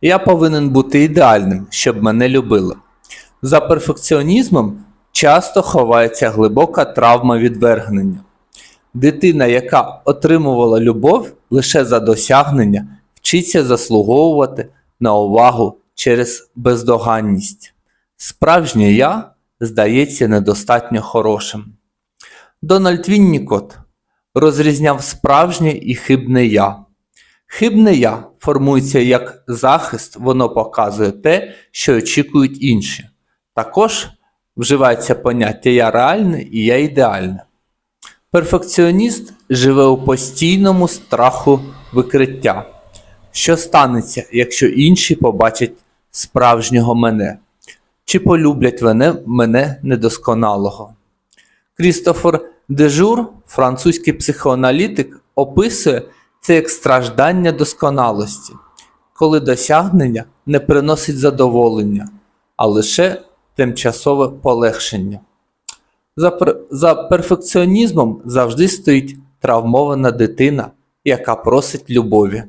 Я повинен бути ідеальним, щоб мене любили. За перфекціонізмом часто ховається глибока травма відвергнення. Дитина, яка отримувала любов лише за досягнення, вчиться заслуговувати на увагу через бездоганність. Справжнє я здається недостатньо хорошим. Дональд Віннікот розрізняв справжнє і хибне я. Хибне я формується як захист, воно показує те, що очікують інші. Також вживається поняття я реальне і я ідеальне. Перфекціоніст живе у постійному страху викриття. Що станеться, якщо інші побачать справжнього мене? Чи полюблять вони мене недосконалого? Крістофер Дежур, французький психоаналітик, описує це як страждання досконалості, коли досягнення не приносить задоволення, а лише тимчасове полегшення. За, пер- за перфекціонізмом завжди стоїть травмована дитина, яка просить любові.